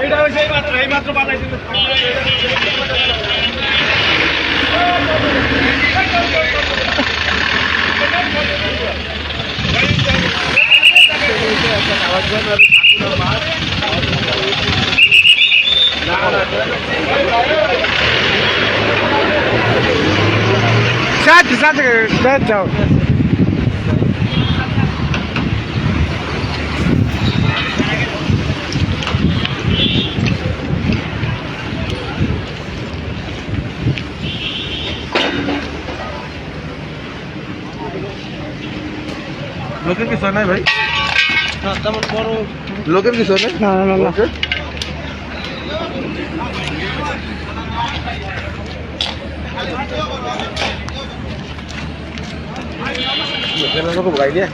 এইটা হয়েছে এই মাত্র এই মাত্র বাতাইছে আওয়াজ সাথে সাথে যাও লোকের কিছু হয় নাই ভাই লোকের কিছু হয় নাই না না না Biasanya aku buka ini ya.